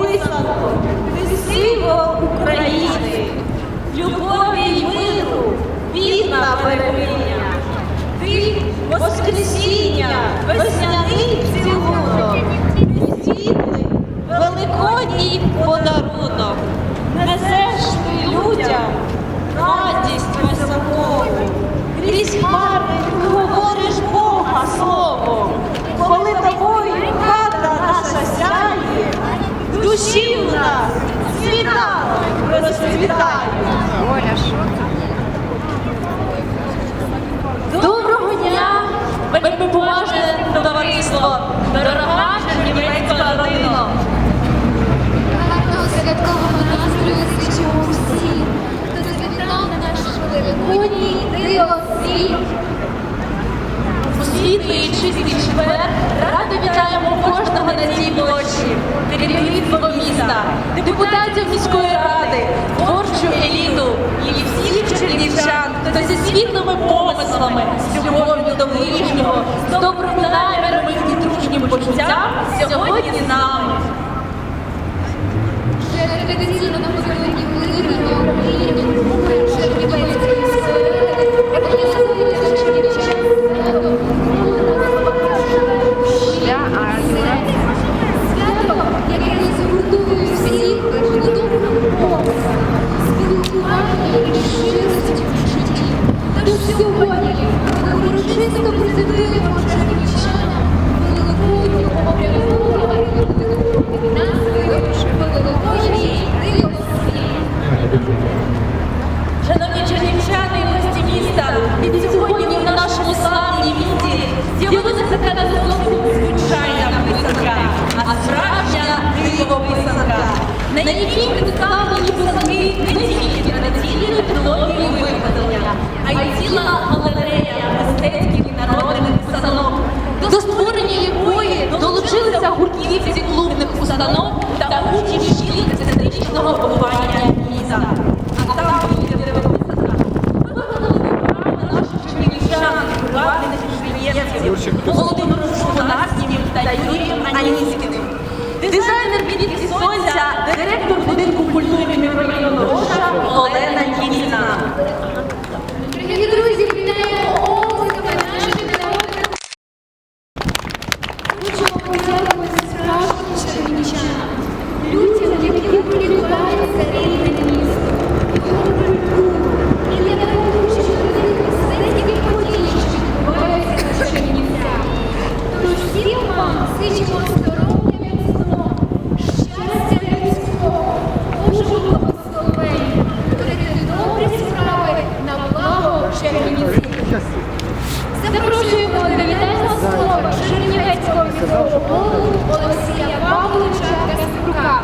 Описанко, ти символ України, любові й миру, вірна берегиня. Ти воскресіння, весняний світлий і радо вітаємо кожного на цій площі, керівництво міста, депутатів міської ради, творчу еліту і всіх чернівчан, хто зі світлими помислами, з любов'ю до ближнього, з добрими намірами і дружнім почуттям сьогодні нами. Вже традиційно напередодні великого на Україні stupid. Установ та учнів шкіл естетичного виховання міста. А там наших чернівчан, приватних підприємців Шуманарським та Юрієм Аніськіним. Дизайнер «Квітки сонця, директор будинку культури мікрорайону Роша Олена Кініна. Запрошуємо до вітального Чернівецького міського голову Олексія Павловича Костюка.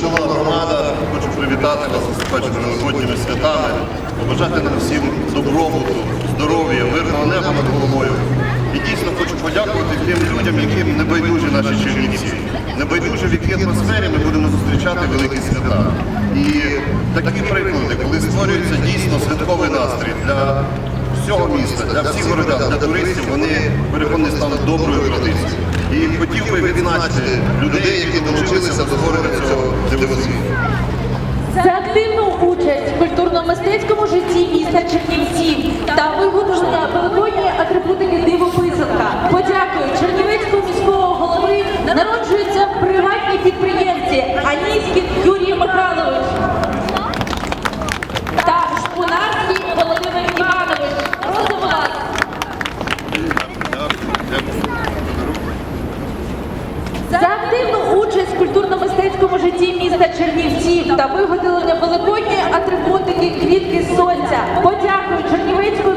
Шановна громада, хочу привітати вас з наступаючими великодніми святами, побажати нам всім добробуту, здоров'я, мирного неба над головою. І дійсно хочу подякувати тим людям, яким не байдужі наші чернівці. Не байдужі, в якій атмосфері ми будемо зустрічати великі свята. І такі приклади, коли створюється дійсно святковий настрій для всього міста, для всіх городян, для туристів, вони переконані стануть доброю традицією. І хотів би відзначити людей, які долучилися до створення цього дивосвіту. За активну участь в культурно-мистецькому житті міста Чернівців та виготовлення великодньої атрибутики дивописанка. Подякую Чернівецького міського голови. Народжуються приватні підприємці Аніськін Юрій Михайлович та Шпунарський Володимир Іванович. Просимо вас. За активну участь в культурно-мистецькому житті міста Чернівців та виготовлення великодньої атрибутики квітки сонця. Подякую Чернівецького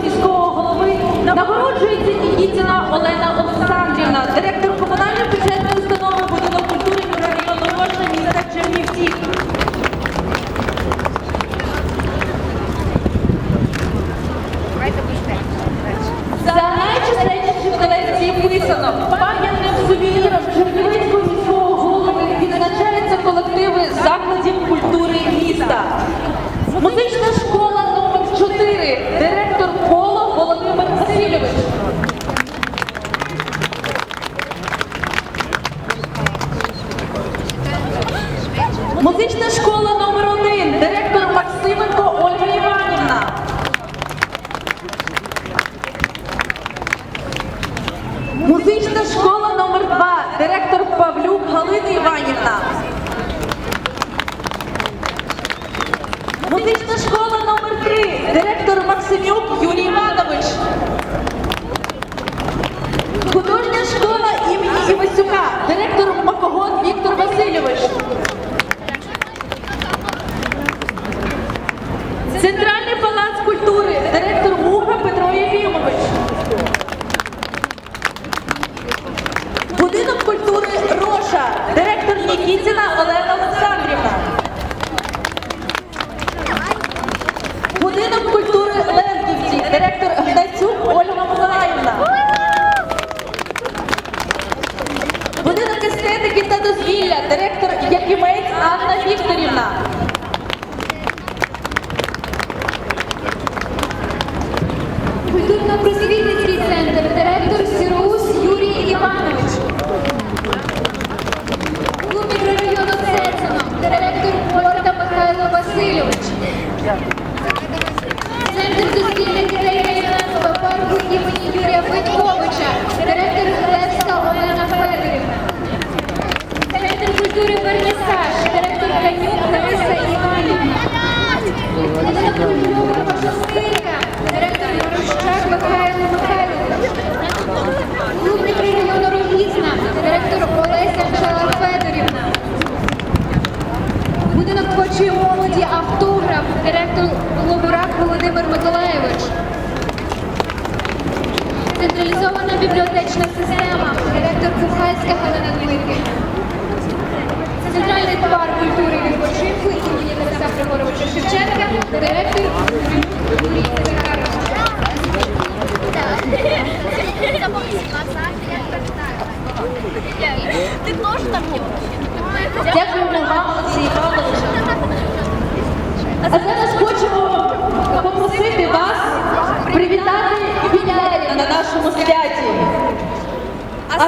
Музична школа номер 2 директор Павлюк Галина Іванівна. Музична школа номер 3 директор Максимюк Юрій Іванович. Художня школа імені Івасюка, директор Макогон Віктор Васильович. Естетики та дозвілля, директор Якимець Анна Вікторівна. Культурно-просвітницький Будинок молоді автограф, директор Лобурак Володимир Миколаєвич. Централізована бібліотечна система, директор Кухальська Галина Дмитрівна. А зараз хочемо попросити вас привітати ювілярів на нашому святі. А